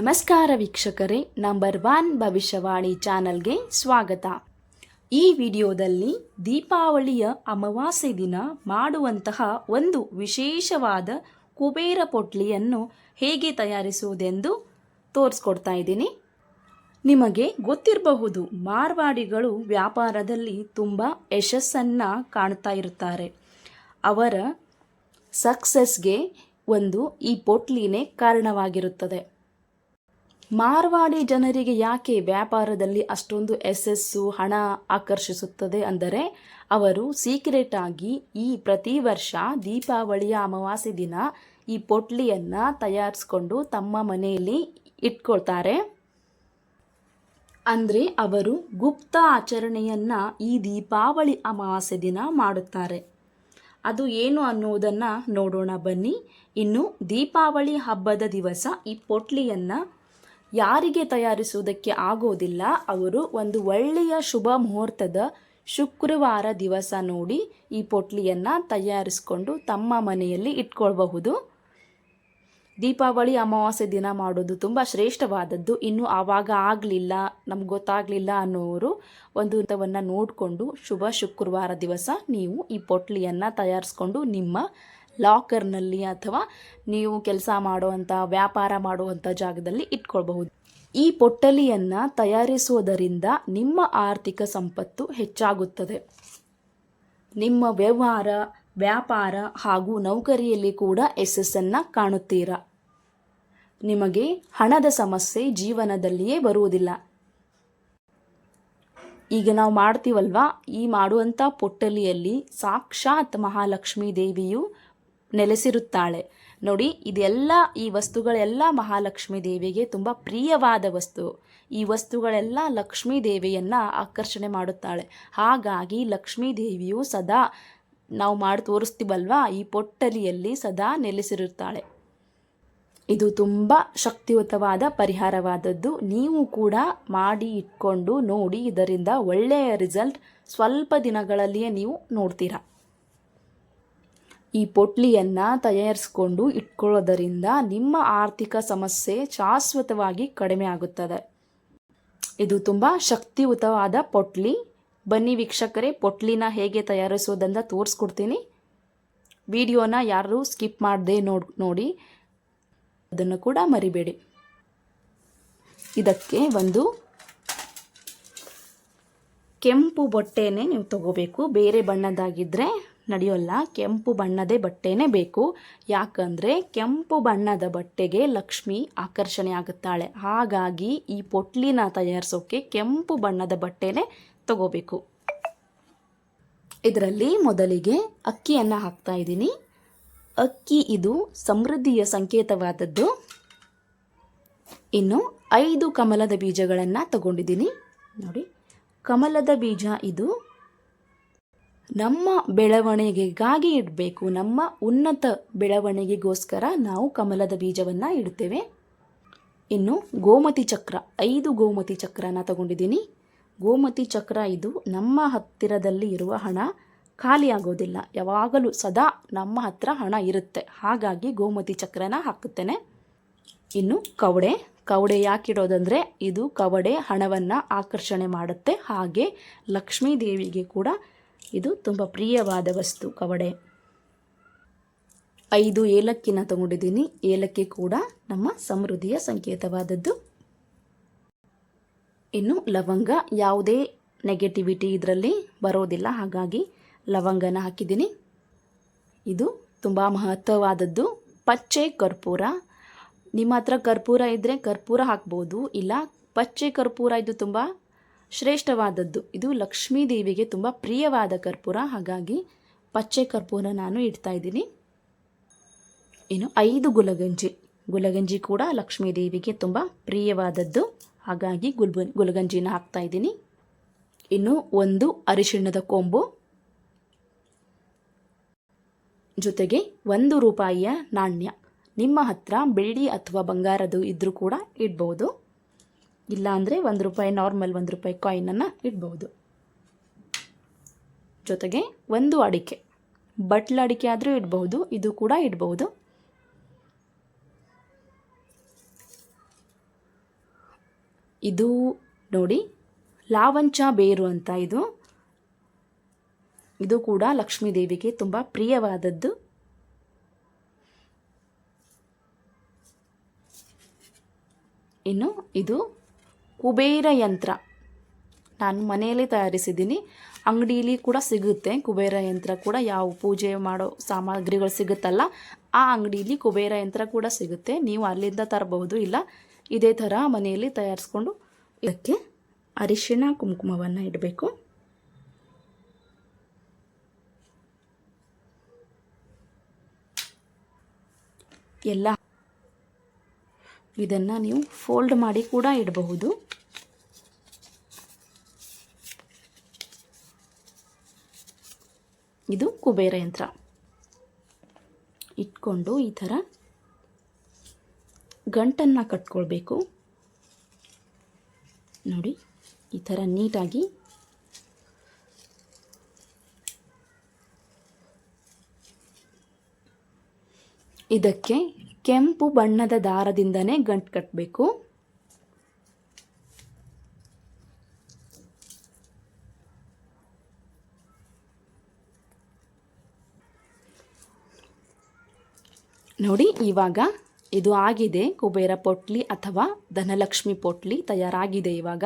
ನಮಸ್ಕಾರ ವೀಕ್ಷಕರೇ, number one ಭವಿಷ್ಯವಾಣಿ ಚಾನಲ್ಗೆ ಸ್ವಾಗತ. ಈ ವಿಡಿಯೋದಲ್ಲಿ ದೀಪಾವಳಿಯ ಅಮಾವಾಸ್ಯೆ ದಿನ ಮಾಡುವಂತಹ ಒಂದು ವಿಶೇಷವಾದ ಕುಬೇರ ಪೊಟ್ಲಿಯನ್ನು ಹೇಗೆ ತಯಾರಿಸುವುದೆಂದು ತೋರಿಸ್ಕೊಡ್ತಾ ಇದ್ದೀನಿ. ನಿಮಗೆ ಗೊತ್ತಿರಬಹುದು, ಮಾರ್ವಾಡಿಗಳು ವ್ಯಾಪಾರದಲ್ಲಿ ತುಂಬ ಯಶಸ್ಸನ್ನು ಕಾಣ್ತಾ ಇರುತ್ತಾರೆ. ಅವರ ಸಕ್ಸಸ್ಗೆ ಒಂದು ಈ ಪೊಟ್ಲಿನೇ ಕಾರಣವಾಗಿರುತ್ತದೆ. ಮಾರ್ವಾಡಿ ಜನರಿಗೆ ಯಾಕೆ ವ್ಯಾಪಾರದಲ್ಲಿ ಅಷ್ಟೊಂದು ಯಶಸ್ಸು, ಹಣ ಆಕರ್ಷಿಸುತ್ತದೆ ಅಂದರೆ, ಅವರು ಸೀಕ್ರೆಟ್ ಆಗಿ ಈ ಪ್ರತಿ ವರ್ಷ ದೀಪಾವಳಿಯ ಅಮಾವಾಸ್ಯೆ ದಿನ ಈ ಪೊಟ್ಲಿಯನ್ನು ತಯಾರಿಸ್ಕೊಂಡು ತಮ್ಮ ಮನೆಯಲ್ಲಿ ಇಟ್ಕೊಳ್ತಾರೆ. ಅಂದರೆ, ಅವರು ಗುಪ್ತ ಆಚರಣೆಯನ್ನು ಈ ದೀಪಾವಳಿ ಅಮಾವಾಸ್ಯೆ ದಿನ ಮಾಡುತ್ತಾರೆ. ಅದು ಏನು ಅನ್ನುವುದನ್ನು ನೋಡೋಣ ಬನ್ನಿ. ಇನ್ನು ದೀಪಾವಳಿ ಹಬ್ಬದ ದಿವಸ ಈ ಪೊಟ್ಲಿಯನ್ನು ಯಾರಿಗೆ ತಯಾರಿಸುವುದಕ್ಕೆ ಆಗೋದಿಲ್ಲ, ಅವರು ಒಂದು ಒಳ್ಳೆಯ ಶುಭ ಮುಹೂರ್ತದ ಶುಕ್ರವಾರ ದಿವಸ ನೋಡಿ ಈ ಪೊಟ್ಲಿಯನ್ನು ತಯಾರಿಸಿಕೊಂಡು ತಮ್ಮ ಮನೆಯಲ್ಲಿ ಇಟ್ಕೊಳ್ಬಹುದು. ದೀಪಾವಳಿ ಅಮಾವಾಸ್ಯೆ ದಿನ ಮಾಡೋದು ತುಂಬ ಶ್ರೇಷ್ಠವಾದದ್ದು. ಇನ್ನು ಆವಾಗ ಆಗಲಿಲ್ಲ, ನಮ್ಗೆ ಗೊತ್ತಾಗಲಿಲ್ಲ ಅನ್ನೋರು ಒಂದು ಹಂತವನ್ನು ನೋಡಿಕೊಂಡು ಶುಭ ಶುಕ್ರವಾರ ದಿವಸ ನೀವು ಈ ಪೊಟ್ಲಿಯನ್ನು ತಯಾರಿಸ್ಕೊಂಡು ನಿಮ್ಮ ಲಾಕರ್ನಲ್ಲಿ ಅಥವಾ ನೀವು ಕೆಲಸ ಮಾಡುವಂಥ ವ್ಯಾಪಾರ ಮಾಡುವಂಥ ಜಾಗದಲ್ಲಿ ಇಟ್ಕೊಳ್ಬಹುದು. ಈ ಪೊಟ್ಟಲಿಯನ್ನು ತಯಾರಿಸುವುದರಿಂದ ನಿಮ್ಮ ಆರ್ಥಿಕ ಸಂಪತ್ತು ಹೆಚ್ಚಾಗುತ್ತದೆ. ನಿಮ್ಮ ವ್ಯವಹಾರ, ವ್ಯಾಪಾರ ಹಾಗೂ ನೌಕರಿಯಲ್ಲಿ ಕೂಡ ಯಶಸ್ಸನ್ನು ಕಾಣುತ್ತೀರಾ? ನಿಮಗೆ ಹಣದ ಸಮಸ್ಯೆ ಜೀವನದಲ್ಲಿಯೇ ಬರುವುದಿಲ್ಲ. ಈಗ ನಾವು ಮಾಡ್ತೀವಲ್ವಾ? ಈ ಮಾಡುವಂಥ ಪೊಟ್ಟಲಿಯಲ್ಲಿ ಸಾಕ್ಷಾತ್ ಮಹಾಲಕ್ಷ್ಮೀ ದೇವಿಯು ನೆಲೆಸಿರುತ್ತಾಳೆ. ನೋಡಿ, ಇದೆಲ್ಲ ಈ ವಸ್ತುಗಳೆಲ್ಲ ಮಹಾಲಕ್ಷ್ಮೀ ದೇವಿಗೆ ತುಂಬ ಪ್ರಿಯವಾದ ವಸ್ತು. ಈ ವಸ್ತುಗಳೆಲ್ಲ ಲಕ್ಷ್ಮೀ ದೇವಿಯನ್ನು ಆಕರ್ಷಣೆ ಮಾಡುತ್ತಾಳೆ. ಹಾಗಾಗಿ ಲಕ್ಷ್ಮೀ ದೇವಿಯು ಸದಾ, ನಾವು ಮಾಡಿ ತೋರಿಸ್ತೀವಲ್ವಾ, ಈ ಪೊಟ್ಟಲಿಯಲ್ಲಿ ಸದಾ ನೆಲೆಸಿರುತ್ತಾಳೆ. ಇದು ತುಂಬ ಶಕ್ತಿಯುತವಾದ ಪರಿಹಾರವಾದದ್ದು. ನೀವು ಕೂಡ ಮಾಡಿ ಇಟ್ಕೊಂಡು ನೋಡಿ, ಇದರಿಂದ ಒಳ್ಳೆಯ ರಿಸಲ್ಟ್ ಸ್ವಲ್ಪ ದಿನಗಳಲ್ಲಿಯೇ ನೀವು ನೋಡ್ತೀರಾ. ಈ ಪೊಟ್ಲಿಯನ್ನು ತಯಾರಿಸಿಕೊಂಡು ಇಟ್ಕೊಳ್ಳೋದರಿಂದ ನಿಮ್ಮ ಆರ್ಥಿಕ ಸಮಸ್ಯೆ ಶಾಶ್ವತವಾಗಿ ಕಡಿಮೆ ಆಗುತ್ತದೆ. ಇದು ತುಂಬ ಶಕ್ತಿಯುತವಾದ ಪೊಟ್ಲಿ. ಬನ್ನಿ ವೀಕ್ಷಕರೇ, ಪೊಟ್ಲಿನ ಹೇಗೆ ತಯಾರಿಸೋದಂತ ತೋರಿಸ್ಕೊಡ್ತೀನಿ. ವಿಡಿಯೋನ ಯಾರು ಸ್ಕಿಪ್ ಮಾಡದೆ ನೋಡ್, ನೋಡಿ. ಅದನ್ನು ಕೂಡ ಮರಿಬೇಡಿ. ಇದಕ್ಕೆ ಒಂದು ಕೆಂಪು ಬಟ್ಟೆನೇ ನೀವು ತಗೋಬೇಕು. ಬೇರೆ ಬಣ್ಣದಾಗಿದ್ದರೆ ನಡೆಯೋಲ್ಲ. ಕೆಂಪು ಬಣ್ಣದೇ ಬಟ್ಟೆನೇ ಬೇಕು. ಯಾಕಂದರೆ ಕೆಂಪು ಬಣ್ಣದ ಬಟ್ಟೆಗೆ ಲಕ್ಷ್ಮಿ ಆಕರ್ಷಣೆ ಆಗುತ್ತಾಳೆ. ಹಾಗಾಗಿ ಈ ಪೊಟ್ಲಿನ ತಯಾರಿಸೋಕೆ ಕೆಂಪು ಬಣ್ಣದ ಬಟ್ಟೆನೇ ತಗೋಬೇಕು. ಇದರಲ್ಲಿ ಮೊದಲಿಗೆ ಅಕ್ಕಿಯನ್ನು ಹಾಕ್ತಾ ಇದ್ದೀನಿ. ಅಕ್ಕಿ ಇದು ಸಮೃದ್ಧಿಯ ಸಂಕೇತವಾದದ್ದು. ಇನ್ನು ಐದು ಕಮಲದ ಬೀಜಗಳನ್ನು ತಗೊಂಡಿದ್ದೀನಿ. ನೋಡಿ, ಕಮಲದ ಬೀಜ ಇದು ನಮ್ಮ ಬೆಳವಣಿಗೆಗಾಗಿ ಇಡಬೇಕು. ನಮ್ಮ ಉನ್ನತ ಬೆಳವಣಿಗೆಗೋಸ್ಕರ ನಾವು ಕಮಲದ ಬೀಜವನ್ನು ಇಡ್ತೇವೆ. ಇನ್ನು ಗೋಮತಿ ಚಕ್ರ, ಐದು ಗೋಮತಿ ಚಕ್ರನ ತಗೊಂಡಿದ್ದೀನಿ. ಗೋಮತಿ ಚಕ್ರ ಇದು ನಮ್ಮ ಹತ್ತಿರದಲ್ಲಿ ಇರುವ ಹಣ. ಖಾಲಿಯಾಗೋದಿಲ್ಲ ಯಾವಾಗಲೂ ಸದಾ ನಮ್ಮ ಹತ್ರ ಹಣ ಇರುತ್ತೆ. ಹಾಗಾಗಿ ಗೋಮತಿ ಚಕ್ರನ ಹಾಕುತ್ತೇನೆ. ಇನ್ನು ಕವಡೆ. ಕವಡೆ ಯಾಕಿಡೋದಂದರೆ ಇದು ಕವಡೆ ಹಣವನ್ನು ಆಕರ್ಷಣೆ ಮಾಡುತ್ತೆ. ಹಾಗೆ ಲಕ್ಷ್ಮೀ ದೇವಿಗೆ ಕೂಡ ಇದು ತುಂಬ ಪ್ರಿಯವಾದ ವಸ್ತು, ಕವಡೆ. ಐದು ಏಲಕ್ಕಿನ ತಗೊಂಡಿದ್ದೀನಿ. ಏಲಕ್ಕಿ ಕೂಡ ನಮ್ಮ ಸಮೃದ್ಧಿಯ ಸಂಕೇತವಾದದ್ದು. ಇನ್ನು ಲವಂಗ, ಯಾವುದೇ ನೆಗೆಟಿವಿಟಿ ಇದರಲ್ಲಿ ಬರೋದಿಲ್ಲ. ಹಾಗಾಗಿ ಲವಂಗನ ಹಾಕಿದ್ದೀನಿ. ಇದು ತುಂಬ ಮಹತ್ವವಾದದ್ದು. ಪಚ್ಚೆ ಕರ್ಪೂರ. ನಿಮ್ಮ ಹತ್ರ ಕರ್ಪೂರ ಇದ್ದರೆ ಕರ್ಪೂರ ಹಾಕ್ಬೋದು. ಇಲ್ಲ, ಪಚ್ಚೆ ಕರ್ಪೂರ ಇದು ತುಂಬ ಶ್ರೇಷ್ಠವಾದದ್ದು. ಇದು ಲಕ್ಷ್ಮೀ ದೇವಿಗೆ ತುಂಬ ಪ್ರಿಯವಾದ ಕರ್ಪೂರ. ಹಾಗಾಗಿ ಪಚ್ಚೆ ಕರ್ಪೂರ ನಾನು ಇಡ್ತಾ ಇದ್ದೀನಿ. ಇನ್ನು ಐದು ಗುಲಗಂಜಿ. ಗುಲಗಂಜಿ ಕೂಡ ಲಕ್ಷ್ಮೀ ದೇವಿಗೆ ತುಂಬ ಪ್ರಿಯವಾದದ್ದು. ಹಾಗಾಗಿ ಗುಲ್ಬ ಗುಲಗಂಜಿನ ಹಾಕ್ತಾ ಇದ್ದೀನಿ. ಇನ್ನು ಒಂದು ಅರಿಶಿಣದ ಕೊಂಬು. ಜೊತೆಗೆ ಒಂದು ರೂಪಾಯಿಯ ನಾಣ್ಯ. ನಿಮ್ಮ ಹತ್ರ ಬೆಳ್ಳಿ ಅಥವಾ ಬಂಗಾರದು ಇದ್ದರೂ ಕೂಡ ಇಡ್ಬೋದು. ಇಲ್ಲಾಂದರೆ ಒಂದು ರೂಪಾಯಿ ನಾರ್ಮಲ್ ಒಂದು ರೂಪಾಯಿ ಕಾಯಿನನ್ನು ಇಡ್ಬೋದು. ಜೊತೆಗೆ ಒಂದು ಅಡಿಕೆ ಬಟ್ಲ ಅಡಿಕೆ ಆದರೂ ಇಡಬಹುದು ಇದು ಕೂಡ ಇಡಬಹುದು ಇದು ನೋಡಿ, ಲಾವಂಚ ಬೇರು ಅಂತ ಇದು. ಇದು ಕೂಡ ಲಕ್ಷ್ಮೀ ದೇವಿಗೆ ತುಂಬ ಪ್ರಿಯವಾದದ್ದು. ಇನ್ನು ಇದು ಕುಬೇರ ಯಂತ್ರ. ನಾನು ಮನೆಯಲ್ಲಿ ತಯಾರಿಸಿದ್ದೀನಿ. ಅಂಗಡೀಲಿ ಕೂಡ ಸಿಗುತ್ತೆ. ಕುಬೇರ ಯಂತ್ರ ಕೂಡ ಯಾವ ಪೂಜೆ ಮಾಡೋ ಸಾಮಗ್ರಿಗಳು ಸಿಗುತ್ತಲ್ಲ, ಆ ಅಂಗಡೀಲಿ ಕುಬೇರ ಯಂತ್ರ ಕೂಡ ಸಿಗುತ್ತೆ. ನೀವು ಅಲ್ಲಿಂದ ತರಬಹುದು. ಇಲ್ಲ, ಇದೇ ಥರ ಮನೆಯಲ್ಲಿ ತಯಾರಿಸ್ಕೊಂಡು ಇದಕ್ಕೆ ಅರಿಶಿಣ ಕುಂಕುಮವನ್ನು ಇಡಬೇಕು. ಎಲ್ಲ ಇದನ್ನು ನೀವು ಫೋಲ್ಡ್ ಮಾಡಿ ಕೂಡ ಇಡಬಹುದು. ಇದು ಕುಬೇರ ಯಂತ್ರ. ಇಟ್ಕೊಂಡು ಈ ಥರ ಗಂಟನ್ನು ಕಟ್ಕೊಳ್ಬೇಕು. ನೋಡಿ, ಈ ಥರ ನೀಟಾಗಿ ಇದಕ್ಕೆ ಕೆಂಪು ಬಣ್ಣದ ದಾರದಿಂದನೇ ಗಂಟು ಕಟ್ಟಬೇಕು ನೋಡಿ, ಇವಾಗ ಇದು ಆಗಿದೆ. ಕುಬೇರ ಪೊಟ್ಲಿ ಅಥವಾ ಧನಲಕ್ಷ್ಮಿ ಪೊಟ್ಲಿ ತಯಾರಾಗಿದೆ ಇವಾಗ.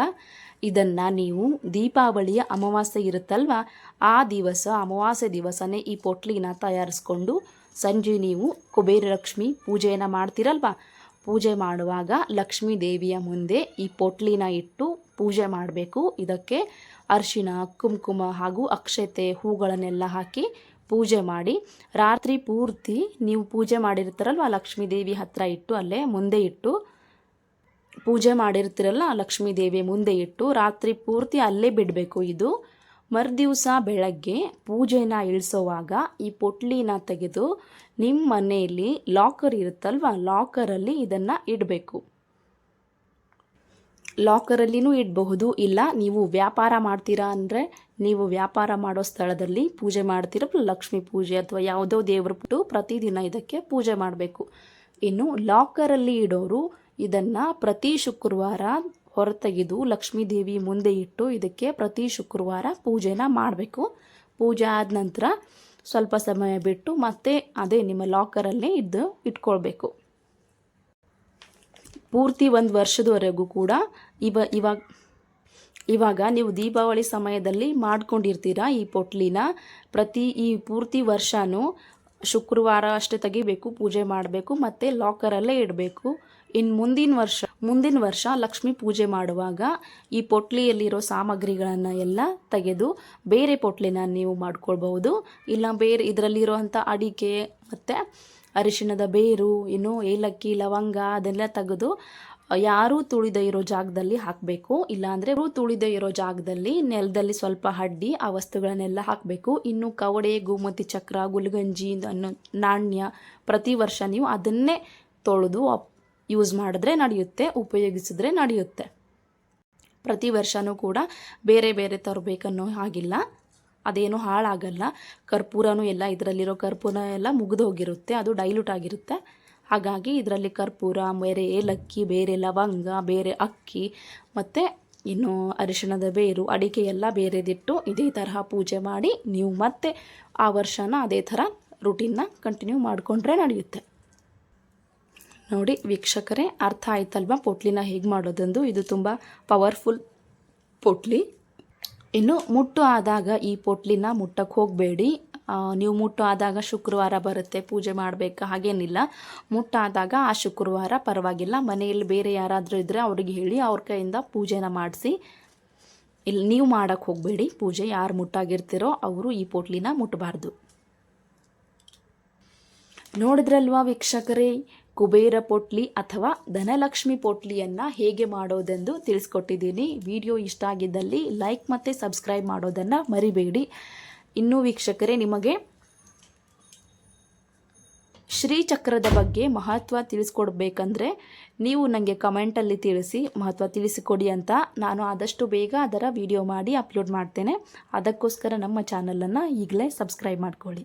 ಇದನ್ನು ನೀವು ದೀಪಾವಳಿಯ ಅಮಾವಾಸ್ಯೆ ಇರುತ್ತಲ್ವ, ಆ ದಿವಸ, ಅಮಾವಾಸ್ಯೆ ದಿವಸನೇ ಈ ಪೊಟ್ಲಿನ ತಯಾರಿಸ್ಕೊಂಡು ಸಂಜೆ ನೀವು ಕುಬೇರ ಲಕ್ಷ್ಮಿ ಪೂಜೆಯನ್ನು ಮಾಡ್ತೀರಲ್ವ? ಪೂಜೆ ಮಾಡುವಾಗ ಲಕ್ಷ್ಮೀ ದೇವಿಯ ಮುಂದೆ ಈ ಪೊಟ್ಲಿನ ಇಟ್ಟು ಪೂಜೆ ಮಾಡಬೇಕು. ಇದಕ್ಕೆ ಅರಿಶಿಣ, ಕುಂಕುಮ ಹಾಗೂ ಅಕ್ಷತೆ ಹೂಗಳನ್ನೆಲ್ಲ ಹಾಕಿ ಪೂಜೆ ಮಾಡಿ. ರಾತ್ರಿ ಪೂರ್ತಿ ನೀವು ಪೂಜೆ ಮಾಡಿರ್ತಾರಲ್ವ? ಲಕ್ಷ್ಮೀ ದೇವಿ ಹತ್ರ ಇಟ್ಟು ಅಲ್ಲೇ ಮುಂದೆ ಇಟ್ಟು ಪೂಜೆ ಮಾಡಿರ್ತೀರಲ್ಲ ಲಕ್ಷ್ಮೀ ದೇವಿ ಮುಂದೆ ಇಟ್ಟು ರಾತ್ರಿ ಪೂರ್ತಿ ಅಲ್ಲೇ ಬಿಡಬೇಕು. ಇದು ಮರುದಿವಸ ಬೆಳಗ್ಗೆ ಪೂಜೆನ ಇಳಿಸೋವಾಗ ಈ ಪೊಟ್ಲಿನ ತೆಗೆದು ನಿಮ್ಮ ಮನೆಯಲ್ಲಿ ಲಾಕರ್ ಇರುತ್ತಲ್ವ? ಲಾಕರಲ್ಲಿ ಇದನ್ನು ಇಡಬೇಕು. ಲಾಕರಲ್ಲಿನೂ ಇಡಬಹುದು. ಇಲ್ಲ, ನೀವು ವ್ಯಾಪಾರ ಮಾಡ್ತೀರಾ ಅಂದರೆ ನೀವು ವ್ಯಾಪಾರ ಮಾಡೋ ಸ್ಥಳದಲ್ಲಿ ಪೂಜೆ ಮಾಡ್ತೀರ? ಲಕ್ಷ್ಮೀ ಪೂಜೆ ಅಥವಾ ಯಾವುದೋ ದೇವರು ಬಿಟ್ಟು ಪ್ರತಿದಿನ ಇದಕ್ಕೆ ಪೂಜೆ ಮಾಡಬೇಕು. ಇನ್ನು ಲಾಕರಲ್ಲಿ ಇಡೋರು ಇದನ್ನು ಪ್ರತಿ ಶುಕ್ರವಾರ ಹೊರತೆಗೆದು ಲಕ್ಷ್ಮೀ ದೇವಿ ಮುಂದೆ ಇಟ್ಟು ಇದಕ್ಕೆ ಪ್ರತಿ ಶುಕ್ರವಾರ ಪೂಜೆನ ಮಾಡಬೇಕು. ಪೂಜೆ ಆದ ನಂತರ ಸ್ವಲ್ಪ ಸಮಯ ಬಿಟ್ಟು ಮತ್ತೆ ಅದೇ ನಿಮ್ಮ ಲಾಕರಲ್ಲೇ ಇದ್ದು ಇಟ್ಕೊಳ್ಬೇಕು. ಪೂರ್ತಿ ಒಂದು ವರ್ಷದವರೆಗೂ ಕೂಡ ಇವ ಇವಾಗ ಇವಾಗ ನೀವು ದೀಪಾವಳಿ ಸಮಯದಲ್ಲಿ ಮಾಡ್ಕೊಂಡಿರ್ತೀರ ಈ ಪೊಟ್ಲಿನ? ಪ್ರತಿ ಈ ಪೂರ್ತಿ ವರ್ಷನೂ ಶುಕ್ರವಾರ ಅಷ್ಟೇ ತೆಗಿಬೇಕು, ಪೂಜೆ ಮಾಡಬೇಕು, ಮತ್ತು ಲಾಕರಲ್ಲೇ ಇಡಬೇಕು. ಇನ್ನು ಮುಂದಿನ ವರ್ಷ ಮುಂದಿನ ವರ್ಷ ಲಕ್ಷ್ಮಿ ಪೂಜೆ ಮಾಡುವಾಗ ಈ ಪೊಟ್ಲಿಯಲ್ಲಿರೋ ಸಾಮಗ್ರಿಗಳನ್ನು ಎಲ್ಲ ತೆಗೆದು ಬೇರೆ ಪೊಟ್ಲಿನ ನೀವು ಮಾಡ್ಕೊಳ್ಬಹುದು. ಇಲ್ಲ ಬೇರೆ ಇದರಲ್ಲಿರುವಂಥ ಅಡಿಕೆ ಮತ್ತು ಅರಿಶಿಣದ ಬೇರು, ಇನ್ನು ಏಲಕ್ಕಿ, ಲವಂಗ ಅದೆಲ್ಲ ತೆಗೆದು ಯಾರೂ ತುಳಿದ ಇರೋ ಜಾಗದಲ್ಲಿ ಹಾಕಬೇಕು. ಇಲ್ಲಾಂದರೆ ತುಳಿದ ಇರೋ ಜಾಗದಲ್ಲಿ ನೆಲದಲ್ಲಿ ಸ್ವಲ್ಪ ಹಡ್ಡಿ ಆ ವಸ್ತುಗಳನ್ನೆಲ್ಲ ಹಾಕಬೇಕು. ಇನ್ನು ಕವಡೆ, ಗೋಮತಿ ಚಕ್ರ, ಗುಲ್ಗಂಜಿ ಅನ್ನೋ ನಾಣ್ಯ ಪ್ರತಿ ವರ್ಷ ನೀವು ಅದನ್ನೇ ತೊಳೆದು ಯೂಸ್ ಮಾಡಿದ್ರೆ ನಡೆಯುತ್ತೆ, ಉಪಯೋಗಿಸಿದ್ರೆ ನಡೆಯುತ್ತೆ. ಪ್ರತಿ ವರ್ಷವೂ ಕೂಡ ಬೇರೆ ಬೇರೆ ತರಬೇಕನ್ನೋ ಹಾಗಿಲ್ಲ. ಅದೇನು ಹಾಳಾಗಲ್ಲ. ಕರ್ಪೂರನೂ ಎಲ್ಲ ಇದರಲ್ಲಿರೋ ಕರ್ಪೂರ ಎಲ್ಲ ಮುಗಿದೋಗಿರುತ್ತೆ, ಅದು ಡೈಲ್ಯೂಟ್ ಆಗಿರುತ್ತೆ. ಹಾಗಾಗಿ ಇದರಲ್ಲಿ ಕರ್ಪೂರ, ಬೇರೆ ಏಲಕ್ಕಿ, ಬೇರೆ ಲವಂಗ, ಬೇರೆ ಅಕ್ಕಿ, ಮತ್ತು ಇನ್ನು ಅರಿಶಿಣದ ಬೇರು, ಅಡಿಕೆ ಎಲ್ಲ ಬೇರೆದಿಟ್ಟು ಇದೇ ತರಹ ಪೂಜೆ ಮಾಡಿ ನೀವು ಮತ್ತೆ ಆ ವರ್ಷನ ಅದೇ ಥರ ರುಟೀನ್ನ ಕಂಟಿನ್ಯೂ ಮಾಡಿಕೊಂಡ್ರೆ ನಡೆಯುತ್ತೆ. ನೋಡಿ ವೀಕ್ಷಕರೇ, ಅರ್ಥ ಆಯ್ತಲ್ವಾ? ಪೊಟ್ಲಿನ ಹೇಗೆ ಮಾಡೋದಂದು? ಇದು ತುಂಬ ಪವರ್ಫುಲ್ ಪೊಟ್ಲಿ. ಇನ್ನು ಮುಟ್ಟು ಆದಾಗ ಈ ಪೊಟ್ಲಿನ ಮುಟ್ಟಕ್ಕೆ ಹೋಗಬೇಡಿ. ನೀವು ಮುಟ್ಟು ಆದಾಗ ಶುಕ್ರವಾರ ಬರುತ್ತೆ, ಪೂಜೆ ಮಾಡಬೇಕು, ಹಾಗೇನಿಲ್ಲ. ಮುಟ್ಟಾದಾಗ ಆ ಶುಕ್ರವಾರ ಪರವಾಗಿಲ್ಲ. ಮನೆಯಲ್ಲಿ ಬೇರೆ ಯಾರಾದರೂ ಇದ್ದರೆ ಅವ್ರಿಗೆ ಹೇಳಿ, ಅವ್ರ ಕೈಯಿಂದ ಪೂಜೆನ ಮಾಡಿಸಿ. ಇಲ್ಲಿ ನೀವು ಮಾಡೋಕ್ಕೆ ಹೋಗಬೇಡಿ. ಪೂಜೆ ಯಾರು ಮುಟ್ಟಾಗಿರ್ತೀರೋ ಅವರು ಈ ಪೋಟ್ಲಿನ ಮುಟ್ಟಬಾರ್ದು ನೋಡಿದ್ರಲ್ವಾ ವೀಕ್ಷಕರೇ ಕುಬೇರ ಪೊಟ್ಲಿ ಅಥವಾ ಧನಲಕ್ಷ್ಮಿ ಪೊಟ್ಲಿಯನ್ನು ಹೇಗೆ ಮಾಡೋದೆಂದು ತಿಳಿಸ್ಕೊಟ್ಟಿದ್ದೀನಿ. ವಿಡಿಯೋ ಇಷ್ಟ ಆಗಿದ್ದಲ್ಲಿ ಲೈಕ್ ಮತ್ತು ಸಬ್ಸ್ಕ್ರೈಬ್ ಮಾಡೋದನ್ನು ಮರಿಬೇಡಿ. ಇನ್ನೂ ವೀಕ್ಷಕರೇ, ನಿಮಗೆ ಶ್ರೀಚಕ್ರದ ಬಗ್ಗೆ ಮಹತ್ವ ತಿಳಿಸ್ಕೊಡ್ಬೇಕಂದ್ರೆ ನೀವು ನನಗೆ ಕಮೆಂಟಲ್ಲಿ ತಿಳಿಸಿ, ಮಹತ್ವ ತಿಳಿಸಿಕೊಡಿ ಅಂತ ನಾನು ಆದಷ್ಟು ಬೇಗ ಅದರ ವಿಡಿಯೋ ಮಾಡಿ ಅಪ್ಲೋಡ್ ಮಾಡ್ತೇನೆ. ಅದಕ್ಕೋಸ್ಕರ ನಮ್ಮ ಚಾನಲನ್ನು ಈಗಲೇ ಸಬ್ಸ್ಕ್ರೈಬ್ ಮಾಡ್ಕೊಳ್ಳಿ.